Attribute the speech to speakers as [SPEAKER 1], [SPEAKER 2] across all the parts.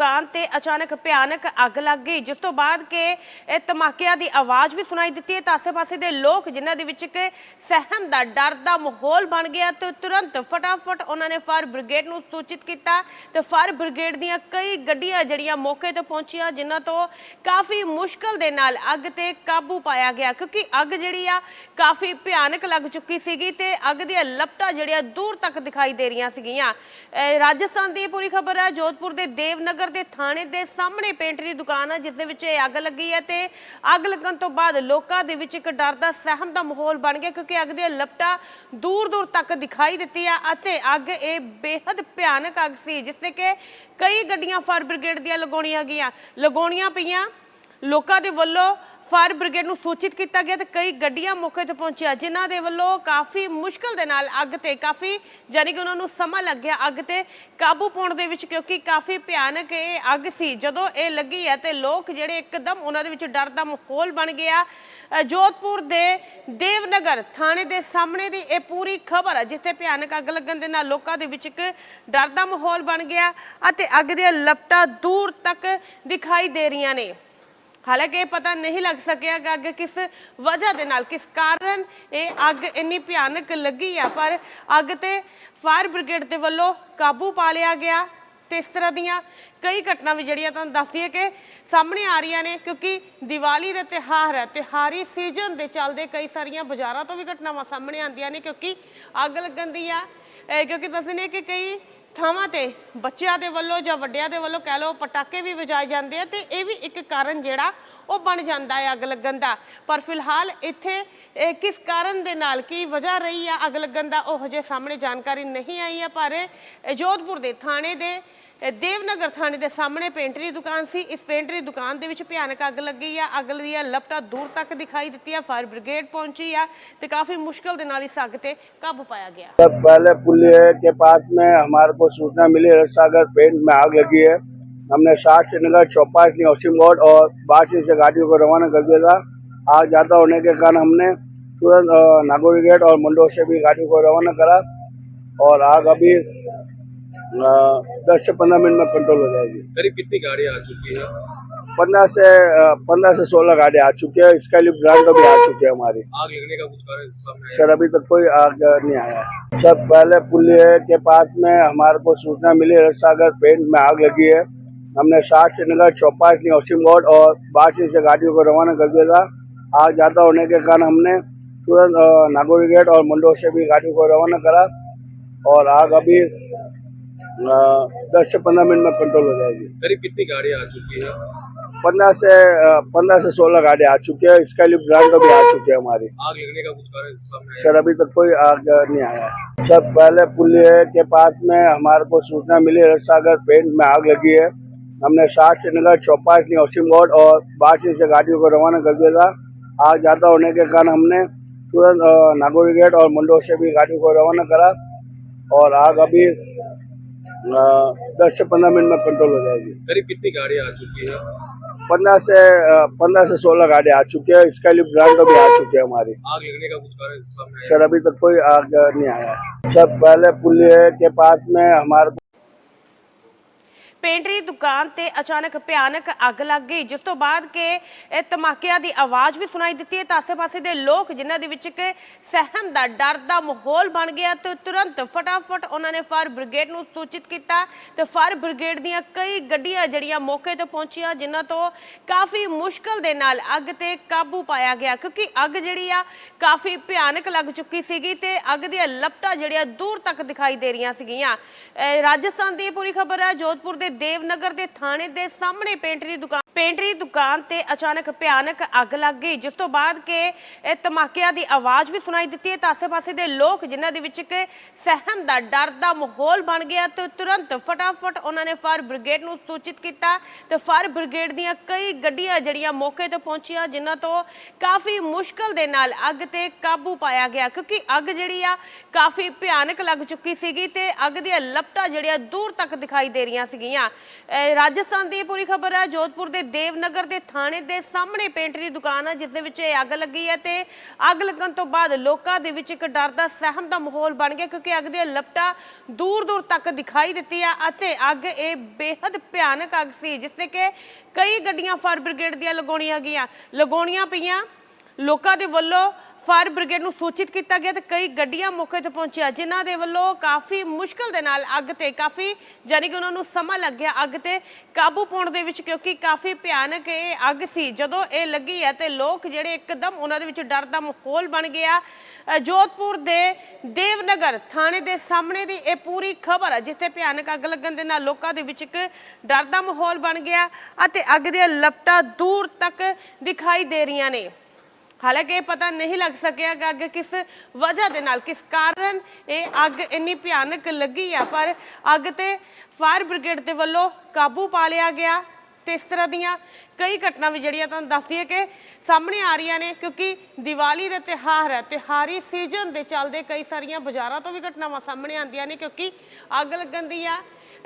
[SPEAKER 1] ਦੁਕਾਨ ਤੇ ਅਚਾਨਕ ਭਿਆਨਕ ਅੱਗ ਲੱਗ ਗਈ, ਜਿਸ ਤੋਂ ਬਾਅਦ ਕਿ ਇਹ ਧਮਾਕਿਆਂ ਦੀ ਆਵਾਜ਼ ਵੀ ਸੁਣਾਈ ਦਿੱਤੀ। ਹੈ ਤਾਂ ਆਸੇ-ਪਾਸੇ ਦੇ ਲੋਕ ਜਿਨ੍ਹਾਂ ਦੇ ਵਿੱਚ ਇੱਕ ਸਹਿਮ ਦਾ ਡਰ ਦਾ ਮਾਹੌਲ ਬਣ ਗਿਆ ਤੇ ਤੁਰੰਤ ਫਟਾਫਟ ਉਹਨਾਂ ਨੇ ਫਾਇਰ ਬ੍ਰਿਗੇਡ ਨੂੰ ਸੂਚਿਤ ਕੀਤਾ ਤੇ ਫਾਇਰ ਬ੍ਰਿਗੇਡ ਦੀਆਂ ਕਈ ਗੱਡੀਆਂ ਜਿਹੜੀਆਂ ਮੌਕੇ ਤੇ ਪਹੁੰਚੀਆਂ, ਜਿਨ੍ਹਾਂ ਤੋਂ ਕਾਫੀ ਮੁਸ਼ਕਲ ਦੇ ਨਾਲ ਅੱਗ ਤੇ ਕਾਬੂ ਪਾਇਆ ਗਿਆ। ਕਿਉਂਕਿ ਅੱਗ ਜਿਹੜੀ ਆ ਕਾਫੀ ਭਿਆਨਕ ਲੱਗ ਚੁੱਕੀ ਸੀਗੀ ਤੇ ਅੱਗ ਦੀਆਂ ਲਪਟਾਂ ਜਿਹੜੀਆਂ ਦੂਰ ਤੱਕ ਦਿਖਾਈ ਦੇ ਰਹੀਆਂ ਸੀਗੀਆਂ। ਰਾਜਸਥਾਨ ਦੀ ਪੂਰੀ ਖਬਰ ਹੈ, ਜੋਧਪੁਰ ਦੇ ਦੇਵਨਗਰ ਦੇ ਥਾਣੇ ਦੇ ਸਾਹਮਣੇ ਪੇਂਟ ਦੀ ਦੁਕਾਨ ਹੈ, ਜਿਸ ਦੇ ਵਿੱਚ ਇਹ ਅੱਗ ਲੱਗੀ ਹੈ ਤੇ ਅੱਗ ਲੱਗਣ ਤੋਂ ਬਾਅਦ ਲੋਕਾਂ ਦੇ ਵਿੱਚ ਇੱਕ ਡਰ ਦਾ ਸਹਿਮ ਦਾ ਮਾਹੌਲ ਬਣ ਗਿਆ ਕਿਉਂਕਿ ਅੱਗ ਦੀਆਂ ਲਪਟਾਂ ਦੂਰ ਦੂਰ ਤੱਕ ਦਿਖਾਈ ਦਿੱਤੀ ਦਿੱਤੀਆਂ ਅਤੇ ਅੱਗ ਇਹ ਬੇहद ਭਿਆਨਕ ਅੱਗ ਸੀ, ਜਿਸ ਤੇ ਕਿ ਕਈ ਗੱਡੀਆਂ, ਫਾਇਰ ਬ੍ਰਿਗੇਡ ਦੀਆਂ ਲਗਾਉਣੀਆਂ ਗਈਆਂ। ਲਗਾਉਣੀਆਂ ਪਈਆਂ। ਲੋਕਾਂ ਦੇ ਵੱਲੋਂ ਫਾਇਰ ਬ੍ਰਿਗੇਡ ਨੂੰ ਸੂਚਿਤ ਕੀਤਾ ਗਿਆ ਤੇ ਕਈ ਗੱਡੀਆਂ ਮੌਕੇ ਤੇ ਪਹੁੰਚੀਆਂ, ਜਿਨ੍ਹਾਂ ਦੇ ਵੱਲੋਂ ਕਾਫੀ ਮੁਸ਼ਕਲ ਦੇ ਨਾਲ ਅੱਗ ਤੇ ਕਾਫੀ ਜਾਨੀ ਕਿ ਉਹਨਾਂ ਨੂੰ ਸਮਾਂ ਲੱਗਿਆ ਅੱਗ ਤੇ ਕਾਬੂ ਪਾਉਣ ਦੇ ਵਿੱਚ, ਕਿਉਂਕਿ ਕਾਫੀ ਭਿਆਨਕ ਇਹ ਅੱਗ ਸੀ। ਜਦੋਂ ਇਹ ਲੱਗੀ ਹੈ ਤੇ ਲੋਕ ਜਿਹੜੇ ਇੱਕਦਮ ਉਹਨਾਂ ਦੇ ਵਿੱਚ ਡਰ ਦਾ ਮਾਹੌਲ ਬਣ ਗਿਆ। ਜੋਧਪੁਰ ਦੇ ਦੇਵਨਗਰ ਥਾਣੇ ਦੇ ਸਾਹਮਣੇ ਦੀ ਇਹ ਪੂਰੀ ਖਬਰ ਹੈ, ਜਿੱਥੇ ਭਿਆਨਕ ਅੱਗ ਲੱਗਣ ਦੇ ਨਾਲ ਲੋਕਾਂ ਦੇ ਵਿੱਚ ਇੱਕ ਡਰ ਦਾ ਮਾਹੌਲ ਬਣ ਗਿਆ ਅਤੇ ਅੱਗ ਦੀਆਂ ਲਪਟਾਂ ਦੂਰ ਤੱਕ ਦਿਖਾਈ ਦੇ ਰਹੀਆਂ ਨੇ। ਹਾਲਾਂਕਿ ਇਹ ਪਤਾ ਨਹੀਂ ਲੱਗ ਸਕਿਆ ਕਿ ਅੱਗ ਕਿਸ ਵਜ੍ਹਾ ਦੇ ਨਾਲ, ਕਿਸ ਕਾਰਨ ਇਹ ਅੱਗ ਇੰਨੀ ਭਿਆਨਕ ਲੱਗੀ ਆ। ਪਰ ਅੱਗ ਤੇ ਫਾਇਰ ਬ੍ਰਿਗੇਡ ਦੇ ਵੱਲੋਂ ਕਾਬੂ ਪਾ ਲਿਆ ਗਿਆ ਤੇ ਇਸ ਤਰ੍ਹਾਂ ਦੀਆਂ ਕਈ ਘਟਨਾ ਵੀ ਜਿਹੜੀਆਂ ਤੁਹਾਨੂੰ ਦੱਸਦੀ ਹੈ ਕਿ ਸਾਹਮਣੇ ਆ ਰਹੀਆਂ ਨੇ, ਕਿਉਂਕਿ ਦੀਵਾਲੀ ਦਾ ਤਿਉਹਾਰ ਹੈ ਤਿਉਹਾਰੀ ਸੀਜ਼ਨ ਦੇ ਚੱਲਦੇ ਕਈ ਸਾਰੀਆਂ ਬਾਜ਼ਾਰਾਂ ਤੋਂ ਵੀ ਘਟਨਾਵਾਂ ਸਾਹਮਣੇ ਆਉਂਦੀਆਂ ਨੇ, ਕਿਉਂਕਿ ਅੱਗ ਲੱਗਣ ਦੀ ਆ। ਇਹ ਕਿਉਂਕਿ ਦੱਸਨੇ ਕਿ ਕਈ ਥਾਵਾਂ ਤੇ ਬੱਚਿਆਂ ਦੇ ਵੱਲੋਂ ਜਾਂ ਵੱਡਿਆਂ ਦੇ ਵੱਲੋਂ ਕਹਿ ਲਓ ਪਟਾਕੇ ਵੀ ਵਜਾਏ ਜਾਂਦੇ ਆ ਤੇ ਇਹ ਵੀ ਇੱਕ ਕਾਰਨ ਜਿਹੜਾ ਉਹ ਬਣ ਜਾਂਦਾ ਹੈ ਅੱਗ ਲੱਗਣ ਦਾ। ਪਰ ਫਿਲਹਾਲ ਇੱਥੇ ਕਿਸ ਕਾਰਨ ਦੇ ਨਾਲ ਕੀ ਵਜ੍ਹਾ ਰਹੀ ਆ ਅੱਗ ਲੱਗਣ ਦਾ ਉਹ ਹਜੇ ਸਾਹਮਣੇ ਜਾਣਕਾਰੀ ਨਹੀਂ ਆਈ ਹੈ ਪਰ ਜੋਧਪੁਰ ਦੇ ਥਾਣੇ ਦੇ ਦੇਵਨਗਰ ਥਾਣੇ ਦੇ ਸਾਹਮਣੇ ਪੇਂਟਰੀ ਦੁਕਾਨ ਸੀ ਇਸ ਪੇਂਟਰੀ ਦੁਕਾਨ ਦੇ ਵਿੱਚ ਭਿਆਨਕ ਅੱਗ ਲੱਗੀ ਆ ਅੱਗ ਦੀਆਂ ਲਪਟਾਂ ਦੂਰ ਤੱਕ ਦਿਖਾਈ ਦਿੱਤੀ ਆ ਫਾਇਰ ਬ੍ਰਿਗੇਡ ਪਹੁੰਚੀ ਆ ਤੇ ਕਾਫੀ ਮੁਸ਼ਕਲ ਦੇ ਨਾਲ ਇਸ ਅੱਗ ਤੇ ਕਾਬੂ ਪਾਇਆ ਗਿਆ
[SPEAKER 2] तब पहले पुलिया के पास में हमारे को सूचना मिली रसागर पेंट में आग लगी है हमने शास्त्री नगर चौपास निवासी मोड़ और बासी से गाड़ियों को रवाना कर दिया था आग ज्यादा होने के कारण हमने तुरंत अ, नागौरी गेट और मंडोर से भी गाड़ियों को रवाना करा और आग अभी दस से पंद्रह मिनट में कंट्रोल हो जाएगी।
[SPEAKER 3] करीब कितनी गाड़ियाँ आ चुकी है?
[SPEAKER 2] पंद्रह से पंद्रह से सोलह गाड़ियाँ आ चुकी है इसके लिए ब्रांड भी आ चुकी है हमारी।
[SPEAKER 3] आग लगने का कुछ कारण
[SPEAKER 2] सर अभी तक कोई आग नहीं आया है। सर पहले पुलिया के पास में हमारे को सूचना मिली रसागर पेंट में आग लगी है। हमने शास्त्री नगर चौपास निवासी मोड़ और बासी से गाड़ियों को रवाना कर दिया था। आग ज़्यादा होने के कारण हमने तुरंत नागौरी गेट और मंडोर से भी गाड़ियों को रवाना करा। और आग अभी दस से पंद्रह मिनट में कंट्रोल हो जाएगी।
[SPEAKER 3] करीब कितनी गाड़ियाँ आ चुकी है?
[SPEAKER 2] पंद्रह से पंद्रह से सोलह गाड़ियाँ आ चुकी है। इसके लिए ब्रांड भी आ चुकी है हमारी।
[SPEAKER 3] आग लगने का कुछ कारण
[SPEAKER 2] सर अभी तक कोई आग नहीं आया है। सर पहले पुलिया के पास में हमारे को सूचना मिली रसागर पेंट में आग लगी है। हमने शास्त्री नगर चौपास निवासी मोड़ और बासी से गाड़ियों को रवाना कर दिया था। आग ज़्यादा होने के कारण हमने तुरंत नागौरी गेट और मंडोर से भी गाड़ियों को रवाना करा। और आग अभी दस से पंद्रह मिनट में कंट्रोल हो जाएगी।
[SPEAKER 3] करीब कितनी गाड़ी आ चुकी है?
[SPEAKER 2] पंद्रह से पंद्रह से सोलह गाड़ी आ चुकी है इसके लिए ब्रांड भी आ चुकी है हमारी।
[SPEAKER 3] आग लगने का कुछ कारण
[SPEAKER 2] सर अभी तक कोई आग नहीं आया। है सर पहले पुलिया के पास में हमारे
[SPEAKER 1] ਪੇਂਟਰੀ ਦੁਕਾਨ ਤੇ ਅਚਾਨਕ ਭਿਆਨਕ ਅੱਗ ਲੱਗ ਗਈ, ਜਿਸ ਤੋਂ ਬਾਅਦ ਕਿ ਇਹ ਧਮਾਕਿਆਂ ਦੀ ਆਵਾਜ਼ ਵੀ ਸੁਣਾਈ ਦਿੱਤੀ। ਹੈ ਤਾਂ ਆਸੇ-ਪਾਸੇ ਦੇ ਲੋਕ, ਜਿਨ੍ਹਾਂ ਦੇ ਵਿੱਚ ਕਿ ਸਹਿਮ ਦਾ ਡਰ ਦਾ ਮਾਹੌਲ ਬਣ ਗਿਆ ਤੇ ਤੁਰੰਤ ਫਟਾਫਟ ਉਹਨਾਂ ਨੇ ਫਾਇਰ ਬ੍ਰਿਗੇਡ ਨੂੰ ਸੂਚਿਤ ਕੀਤਾ ਤੇ ਫਾਇਰ ਬ੍ਰਿਗੇਡ ਦੀਆਂ ਕਈ ਗੱਡੀਆਂ ਜਿਹੜੀਆਂ ਮੌਕੇ ਤੇ ਪਹੁੰਚੀਆਂ, ਜਿਨ੍ਹਾਂ ਤੋਂ ਕਾਫੀ ਮੁਸ਼ਕਲ ਦੇ ਨਾਲ ਅੱਗ ਤੇ ਕਾਬੂ ਪਾਇਆ ਗਿਆ, ਕਿਉਂਕਿ ਅੱਗ ਜਿਹੜੀ ਆ ਕਾਫੀ ਭਿਆਨਕ ਲੱਗ ਚੁੱਕੀ ਸੀਗੀ ਤੇ ਅੱਗ ਦੀਆਂ ਲਪਟਾਂ ਜਿਹੜੀਆਂ ਦੂਰ ਤੱਕ ਦਿਖਾਈ ਦੇ ਰਹੀਆਂ ਸੀਗੀਆਂ। ਰਾਜਸਥਾਨ ਦੀ ਇਹ ਪੂਰੀ ਖਬਰ ਹੈ, ਜੋਧਪੁਰ ਦੇ ਦੇਵਨਗਰ ਦੇ ਥਾਣੇ ਦੇ ਸਾਹਮਣੇ ਪੇਂਟਰੀ ਦੁਕਾਨ ਪੇਂਟਰੀ ਦੁਕਾਨ ਤੇ ਅਚਾਨਕ ਭਿਆਨਕ ਅੱਗ ਲੱਗ ਗਈ, ਜਿਸ ਤੋਂ ਬਾਅਦ ਕਿ ਇਹ ਧਮਾਕਿਆਂ ਦੀ ਆਵਾਜ਼ ਵੀ ਸੁਣਾਈ ਦਿੱਤੀ। ਹੈ ਤਾਂ ਆਸੇ-ਪਾਸੇ ਦੇ ਲੋਕ ਜਿਨ੍ਹਾਂ ਦੇ ਵਿੱਚ ਕਿ ਸਹਿਮ ਦਾ ਡਰ ਦਾ ਮਾਹੌਲ ਬਣ ਗਿਆ ਤੇ ਤੁਰੰਤ ਫਟਾਫਟ ਉਹਨਾਂ ਨੇ ਫਾਇਰ ਬ੍ਰਿਗੇਡ ਨੂੰ ਸੂਚਿਤ ਕੀਤਾ ਤੇ ਫਾਇਰ ਬ੍ਰਿਗੇਡ ਦੀਆਂ ਕਈ ਗੱਡੀਆਂ ਜਿਹੜੀਆਂ ਮੌਕੇ ਤੇ ਪਹੁੰਚੀਆਂ, ਜਿਨ੍ਹਾਂ ਤੋਂ ਕਾਫੀ ਮੁਸ਼ਕਲ ਦੇ ਨਾਲ ਅੱਗ ਤੇ ਕਾਬੂ ਪਾਇਆ ਗਿਆ, ਕਿਉਂਕਿ ਅੱਗ ਜਿਹੜੀ ਆ ਕਾਫੀ ਭਿਆਨਕ ਲੱਗ ਚੁੱਕੀ ਸੀਗੀ ਤੇ ਅੱਗ ਦੀਆਂ ਲਪਟਾਂ ਜਿਹੜੀਆਂ ਦੂਰ ਤੱਕ ਦਿਖਾਈ ਦੇ ਰਹੀਆਂ ਸੀਗੀਆਂ। ਰਾਜਸਥਾਨ ਦੀ ਪੂਰੀ ਖਬਰ ਹੈ, ਜੋਧਪੁਰ ਦੇ ਦੇਵਨਗਰ ਦੇ ਥਾਣੇ ਦੇ ਸਾਹਮਣੇ ਪੇਂਟ ਦੀ ਦੁਕਾਨ ਹੈ ਜਿਸ ਦੇ ਵਿੱਚ ਇਹ ਅੱਗ ਲੱਗੀ ਹੈ ਤੇ ਅੱਗ ਲੱਗਣ ਤੋਂ ਬਾਅਦ ਲੋਕਾਂ ਦੇ ਵਿੱਚ ਇੱਕ ਡਰ ਦਾ ਸਹਿਮ ਦਾ ਮਾਹੌਲ ਬਣ ਗਿਆ ਕਿਉਂਕਿ ਅੱਗ ਦੀਆਂ ਲਪਟਾਂ ਦੂਰ ਦੂਰ ਤੱਕ ਦਿਖਾਈ ਦਿੱਤੀ ਆ ਅਤੇ ਅੱਗ ਇਹ ਬੇहद ਭਿਆਨਕ ਅੱਗ ਸੀ, ਜਿਸ ਤੇ ਕਿ ਕਈ ਗੱਡੀਆਂ, ਫਾਇਰ ਬ੍ਰਿਗੇਡ ਦੀਆਂ ਲਗਾਉਣੀਆਂ ਗਈਆਂ, ਲਗਾਉਣੀਆਂ ਪਈਆਂ। ਲੋਕਾਂ ਦੇ ਵੱਲੋਂ ਫਾਇਰ ਬ੍ਰਿਗੇਡ ਨੂੰ ਸੂਚਿਤ ਕੀਤਾ ਗਿਆ ਤੇ ਕਈ ਗੱਡੀਆਂ ਮੌਕੇ ਤੇ ਪਹੁੰਚੀਆਂ, ਜਿਨ੍ਹਾਂ ਦੇ ਵੱਲੋਂ ਕਾਫੀ ਮੁਸ਼ਕਲ ਦੇ ਨਾਲ ਅੱਗ ਤੇ ਕਾਫੀ ਜਾਨੀ ਕਿ ਉਹਨਾਂ ਨੂੰ ਸਮਾਂ ਲੱਗਿਆ ਅੱਗ ਤੇ ਕਾਬੂ ਪਾਉਣ ਦੇ ਵਿੱਚ, ਕਿਉਂਕਿ ਕਾਫੀ ਭਿਆਨਕ ਇਹ ਅੱਗ ਸੀ। ਜਦੋਂ ਇਹ ਲੱਗੀ ਹੈ ਤੇ ਲੋਕ ਜਿਹੜੇ ਇੱਕਦਮ ਉਹਨਾਂ ਦੇ ਵਿੱਚ ਡਰ ਦਾ ਮਾਹੌਲ ਬਣ ਗਿਆ। ਜੋਧਪੁਰ ਦੇ ਦੇਵਨਗਰ ਥਾਣੇ ਦੇ ਸਾਹਮਣੇ ਦੀ ਇਹ ਪੂਰੀ ਖਬਰ ਹੈ, ਜਿੱਥੇ ਭਿਆਨਕ ਅੱਗ ਲੱਗਣ ਦੇ ਨਾਲ ਲੋਕਾਂ ਦੇ ਵਿੱਚ ਇੱਕ ਡਰ ਦਾ ਮਾਹੌਲ ਬਣ ਗਿਆ ਅਤੇ ਅੱਗ ਦੀਆਂ ਲਪਟਾਂ ਦੂਰ ਤੱਕ ਦਿਖਾਈ ਦੇ ਰਹੀਆਂ ਨੇ। ਹਾਲਾਂਕਿ ਇਹ ਪਤਾ ਨਹੀਂ ਲੱਗ ਸਕਿਆ ਕਿ ਅੱਗ ਕਿਸ ਵਜ੍ਹਾ ਦੇ ਨਾਲ, ਕਿਸ ਕਾਰਨ ਇਹ ਅੱਗ ਇੰਨੀ ਭਿਆਨਕ ਲੱਗੀ ਆ। ਪਰ ਅੱਗ ਤੇ ਫਾਇਰ ਬ੍ਰਿਗੇਡ ਦੇ ਵੱਲੋਂ ਕਾਬੂ ਪਾ ਲਿਆ ਗਿਆ ਤੇ ਇਸ ਤਰ੍ਹਾਂ ਦੀਆਂ ਕਈ ਘਟਨਾ ਵੀ ਜਿਹੜੀਆਂ ਤੁਹਾਨੂੰ ਦੱਸਦੀ ਹੈ ਕਿ ਸਾਹਮਣੇ ਆ ਰਹੀਆਂ ਨੇ, ਕਿਉਂਕਿ ਦੀਵਾਲੀ ਦੇ ਤਿਹਾਰ ਹੈ ਤਿਹਾਰੀ ਸੀਜ਼ਨ ਦੇ ਚੱਲਦੇ ਕਈ ਸਾਰੀਆਂ ਬਾਜ਼ਾਰਾਂ ਤੋਂ ਵੀ ਘਟਨਾਵਾਂ ਸਾਹਮਣੇ ਆਉਂਦੀਆਂ ਨੇ, ਕਿਉਂਕਿ ਅੱਗ ਲੱਗਣ ਦੀ ਆ।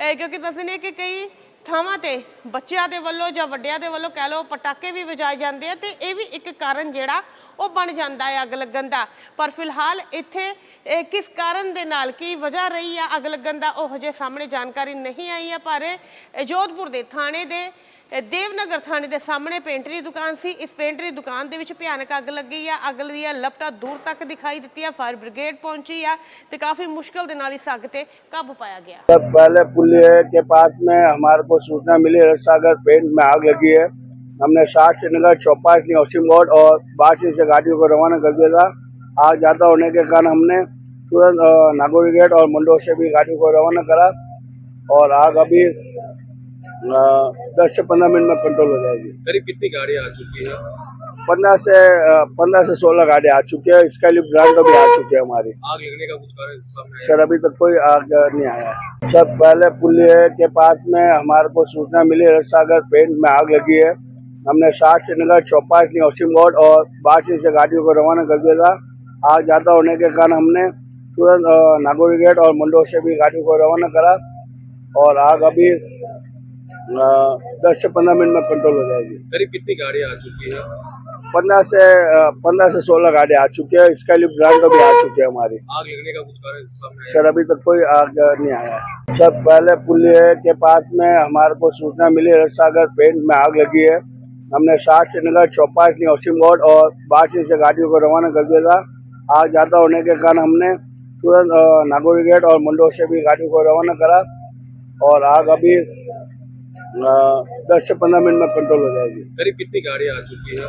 [SPEAKER 1] ਇਹ ਕਿਉਂਕਿ ਦੱਸਦੇ ਨੇ ਕਿ ਕਈ ਥਾਵਾਂ ਤੇ, ਬੱਚਿਆਂ ਦੇ ਵੱਲੋਂ ਜਾਂ ਵੱਡਿਆਂ ਦੇ ਵੱਲੋਂ ਕਹਿ ਲਓ ਪਟਾਕੇ ਵੀ ਵਜਾਏ ਜਾਂਦੇ ਆ ਤੇ ਇਹ ਵੀ ਇੱਕ ਕਾਰਨ ਜਿਹੜਾ ਉਹ ਬਣ ਜਾਂਦਾ ਹੈ ਅੱਗ ਲੱਗਣ ਦਾ। ਪਰ ਫਿਲਹਾਲ ਇੱਥੇ ਕਿਸ ਕਾਰਨ ਦੇ ਨਾਲ ਕੀ ਵਜ੍ਹਾ ਰਹੀ ਆ ਅੱਗ ਲੱਗਣ ਦਾ ਉਹ ਹਜੇ ਸਾਹਮਣੇ ਜਾਣਕਾਰੀ ਨਹੀਂ ਆਈ ਹੈ ਪਰ ਜੋਧਪੁਰ ਦੇ ਥਾਣੇ ਦੇ ਦੇਵਨਗਰ ਥਾਣੇ ਦੇ ਸਾਹਮਣੇ ਪੇਂਟਰੀ ਦੁਕਾਨ ਸੀ ਇਸ ਪੇਂਟਰੀ ਦੁਕਾਨ ਦੇ ਵਿੱਚ ਭਿਆਨਕ ਅੱਗ ਲੱਗੀ ਆ ਅੱਗ ਦੀਆਂ ਲਪਟਾਂ ਦੂਰ ਤੱਕ ਦਿਖਾਈ ਦਿੱਤੀ ਆ ਫਾਇਰ ਬ੍ਰਿਗੇਡ ਪਹੁੰਚੀ ਆ ਤੇ ਕਾਫੀ ਮੁਸ਼ਕਲ ਦੇ ਨਾਲ ਇਸ ਅੱਗ ਤੇ ਕਾਬੂ ਪਾਇਆ ਗਿਆ
[SPEAKER 2] तब पहले पुलिया के पास में हमारे को सूचना मिली रसागर पेंट में आग लगी है हमने सात से नगर चौपास निवासी मोड़ और बासी से गाड़ियों को रवाना कर दिया था आग ज्यादा होने के कारण हमने तुरंत अ, नागौरी गेट और मंडो से भी गाड़ियों को रवाना करा और आग अभी दस से पंद्रह मिनट में कंट्रोल हो जाएगी।
[SPEAKER 3] करीब कितनी गाड़ी आ चुकी है?
[SPEAKER 2] पंद्रह से पंद्रह से सोलह गाड़ी आ चुकी है। इसके लिए ब्रांड भी आ चुकी है हमारी।
[SPEAKER 3] आग लगने का कुछ कारण
[SPEAKER 2] सर अभी तक कोई आग नहीं आया है। सर पहले पुलिया के पास में हमारे को सूचना मिली रसागर पेंट में आग लगी है। हमने सात से नगर चौपास निवासी मोड़ और बासी से गाड़ियों को रवाना कर दिया था। आग ज़्यादा होने के कारण हमने तुरंत नागौरी गेट और मंडो से भी गाड़ियों को रवाना करा। और आग अभी दस से पंद्रह मिनट में कंट्रोल हो जाएगी।
[SPEAKER 3] करीब कितनी गाड़ी आ चुकी है?
[SPEAKER 2] पंद्रह से पंद्रह से सोलह गाड़ी आ चुकी है। इसके लिए ब्रांड भी आ चुकी है हमारी।
[SPEAKER 3] आग लगने का कुछ कारण
[SPEAKER 2] सर अभी तक कोई आग नहीं आया है। सर पहले पुलिया के पास में हमारे को सूचना मिली रसागर पेंट में आग लगी है। हमने सात से नगर चौपास निवासी मोड़ और बासी से गाड़ियों को रवाना कर दिया था। आग ज़्यादा होने के कारण हमने तुरंत नागौरी गेट और मंडो से भी गाड़ियों को रवाना करा। और आग अभी दस से पंद्रह मिनट में कंट्रोल हो जाएगी।
[SPEAKER 3] करीब कितनी गाड़ी आ चुकी है?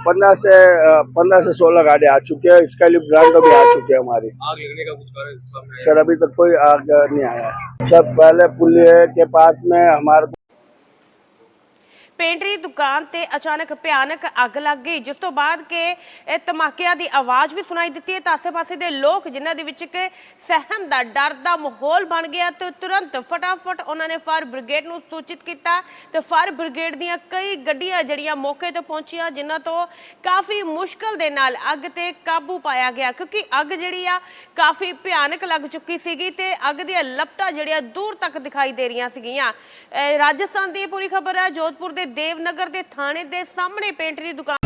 [SPEAKER 2] पंद्रह से पंद्रह से सोलह गाड़ी आ चुकी है इसका लिए ब्रांड भी आ चुकी है हमारी।
[SPEAKER 3] आग लगने का कुछ कारण
[SPEAKER 2] सर अभी तक कोई आग नहीं आया सब पहले पुलिस के पास में हमारे
[SPEAKER 1] ਪੇਂਟਰੀ ਦੁਕਾਨ ਤੇ ਅਚਾਨਕ ਭਿਆਨਕ ਅੱਗ ਲੱਗ ਗਈ, ਜਿਸ ਤੋਂ ਬਾਅਦ ਕਿ ਇਹ ਧਮਾਕਿਆਂ ਦੀ ਆਵਾਜ਼ ਵੀ ਸੁਣਾਈ ਦਿੱਤੀ। ਹੈ ਤਾਂ ਆਸੇ-ਪਾਸੇ ਦੇ ਲੋਕ ਜਿਨ੍ਹਾਂ ਦੇ ਵਿੱਚ ਕਿ ਸਹਿਮ ਦਾ ਡਰ ਦਾ ਮਾਹੌਲ ਬਣ ਗਿਆ ਤੇ ਤੁਰੰਤ ਫਟਾਫਟ ਉਹਨਾਂ ਨੇ ਫਾਇਰ ਬ੍ਰਿਗੇਡ ਨੂੰ ਸੂਚਿਤ ਕੀਤਾ ਤੇ ਫਾਇਰ ਬ੍ਰਿਗੇਡ ਦੀਆਂ ਕਈ ਗੱਡੀਆਂ ਜਿਹੜੀਆਂ ਮੌਕੇ ਤੇ ਪਹੁੰਚੀਆਂ, ਜਿਨ੍ਹਾਂ ਤੋਂ ਕਾਫੀ ਮੁਸ਼ਕਲ ਦੇ ਨਾਲ ਅੱਗ ਤੇ ਕਾਬੂ ਪਾਇਆ ਗਿਆ। ਕਿਉਂਕਿ ਅੱਗ ਜਿਹੜੀ ਆ ਕਾਫੀ ਭਿਆਨਕ ਲੱਗ ਚੁੱਕੀ ਸੀਗੀ ਤੇ ਅੱਗ ਦੀਆਂ ਲਪਟਾਂ ਜਿਹੜੀਆਂ ਦੂਰ ਤੱਕ ਦਿਖਾਈ ਦੇ ਰਹੀਆਂ ਸੀਗੀਆਂ। ਰਾਜਸਥਾਨ ਦੀ ਪੂਰੀ ਖਬਰ ਹੈ, ਜੋਧਪੁਰ ਦੇ ਦੇਵਨਗਰ ਦੇ ਥਾਣੇ ਦੇ ਸਾਹਮਣੇ ਪੇਂਟਰੀ ਦੁਕਾਨ